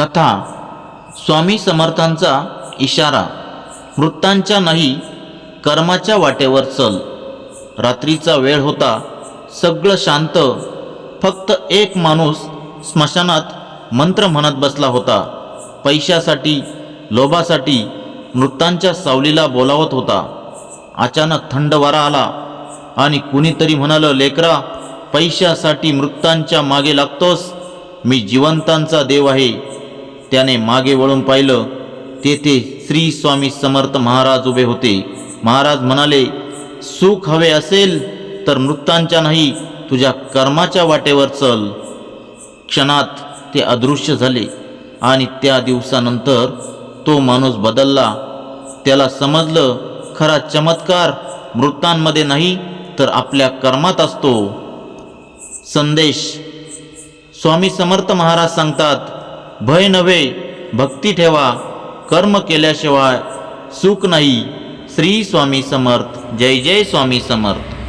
कथा स्वामी समर्थांचा इशारा वृत्तांच्या नाही कर्माच्या वाटेवर चल. रात्रीचा वेळ होता सगळं शांत फक्त एक माणूस स्मशानात मंत्र म्हणत बसला होता. पैशासाठी लोभासाठी मृतांच्या सावलीला बोलावत होता. अचानक थंड वारा आला आणि कुणीतरी म्हणालं लेकरा पैशासाठी मृतांच्या मागे लागतोस. मी जिवंतांचा देव आहे. त्याने मागे वळून पाहिलं तेथे श्री स्वामी समर्थ महाराज उभे होते. महाराज म्हणाले सुख हवे असेल तर मृतांच्या नाही तुझ्या कर्माच्या वाटेवर चल. क्षणात ते अदृश्य झाले आणि त्या दिवसानंतर तो माणूस बदलला. त्याला समजलं खरा चमत्कार मृतांमध्ये नाही तर आपल्या कर्मात असतो. संदेश. स्वामी समर्थ महाराज सांगतात भय नव्हे भक्ती ठेवा. कर्म केल्याशिवाय सुख नाही. श्री स्वामी समर्थ. जय जय स्वामी समर्थ.